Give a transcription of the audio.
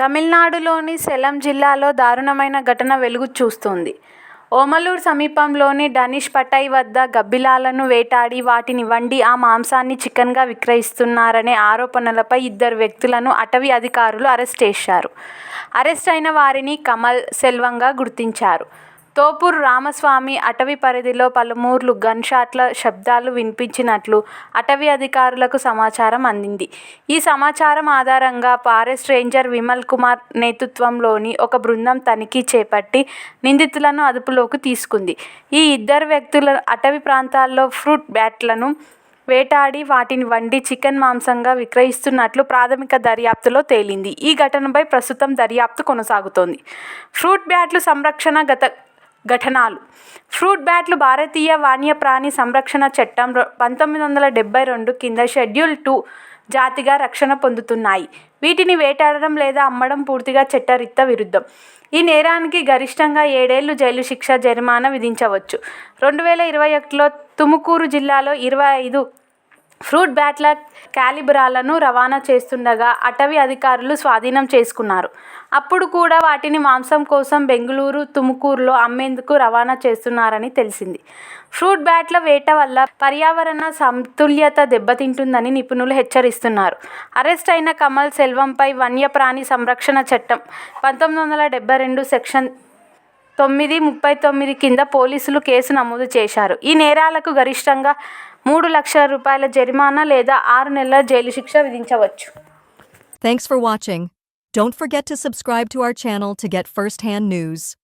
తమిళనాడులోని సెలం జిల్లాలో దారుణమైన ఘటన వెలుగు చూస్తోంది. ఓమలూరు సమీపంలోని డనిష్ పటాయ్ వద్ద గబ్బిలాలను వేటాడి వాటిని వండి ఆ మాంసాన్ని చికెన్గా విక్రయిస్తున్నారనే ఆరోపణలపై ఇద్దరు వ్యక్తులను అటవీ అధికారులు అరెస్ట్ చేశారు. అరెస్ట్ అయిన వారిని కమల్, సెల్వంగా గుర్తించారు. తోపూర్ రామస్వామి అటవీ పరిధిలో పలుమార్లు గన్ షాట్ల శబ్దాలు వినిపించినట్లు అటవీ అధికారులకు సమాచారం అందింది. ఈ సమాచారం ఆధారంగా ఫారెస్ట్ రేంజర్ విమల్ కుమార్ నేతృత్వంలోని ఒక బృందం తనిఖీ చేపట్టి నిందితులను అదుపులోకి తీసుకుంది. ఈ ఇద్దరు వ్యక్తులు అటవీ ప్రాంతాల్లో ఫ్రూట్ బ్యాట్లను వేటాడి వాటిని వండి చికెన్ మాంసంగా విక్రయిస్తున్నట్లు ప్రాథమిక దర్యాప్తులో తేలింది. ఈ ఘటనపై ప్రస్తుతం దర్యాప్తు కొనసాగుతోంది. ఫ్రూట్ బ్యాట్ల సంరక్షణ గత ఘటనలు ఫ్రూట్ బ్యాట్లు భారతీయ వన్యప్రాణి సంరక్షణ చట్టం పంతొమ్మిది వందల డెబ్బై రెండు కింద షెడ్యూల్ టూ జాతిగా రక్షణ పొందుతున్నాయి. వీటిని వేటాడడం లేదా అమ్మడం పూర్తిగా చట్టరిత్త విరుద్ధం. ఈ నేరానికి గరిష్టంగా ఏడేళ్ళు జైలు శిక్ష, జరిమానా విధించవచ్చు. రెండు వేల ఇరవై ఒకటిలో తుముకూరు జిల్లాలో ఇరవై ఐదు ఫ్రూట్ బ్యాట్ల క్యాలిబర్లను రవాణా చేస్తుండగా అటవీ అధికారులు స్వాధీనం చేసుకున్నారు. అప్పుడు కూడా వాటిని మాంసం కోసం బెంగళూరు, తుముకూరులో అమ్మేందుకు రవాణా చేస్తున్నారని తెలిసింది. ఫ్రూట్ బ్యాట్ల వేట వల్ల పర్యావరణ సమతుల్యత దెబ్బతింటుందని నిపుణులు హెచ్చరిస్తున్నారు. అరెస్ట్ అయిన కమల్, సెల్వంపై వన్యప్రాణి సంరక్షణ చట్టం పంతొమ్మిది వందల డెబ్బై రెండు సెక్షన్ తొమ్మిది, ముప్పై తొమ్మిది కింద పోలీసులు కేసు నమోదు చేశారు. ఈ నేరాలకు గరిష్టంగా మూడు లక్షల రూపాయల జరిమానా లేదా ఆరు నెలల జైలు శిక్ష విధించవచ్చు. Thanks for watching. Don't forget to subscribe to our channel to get first-hand news.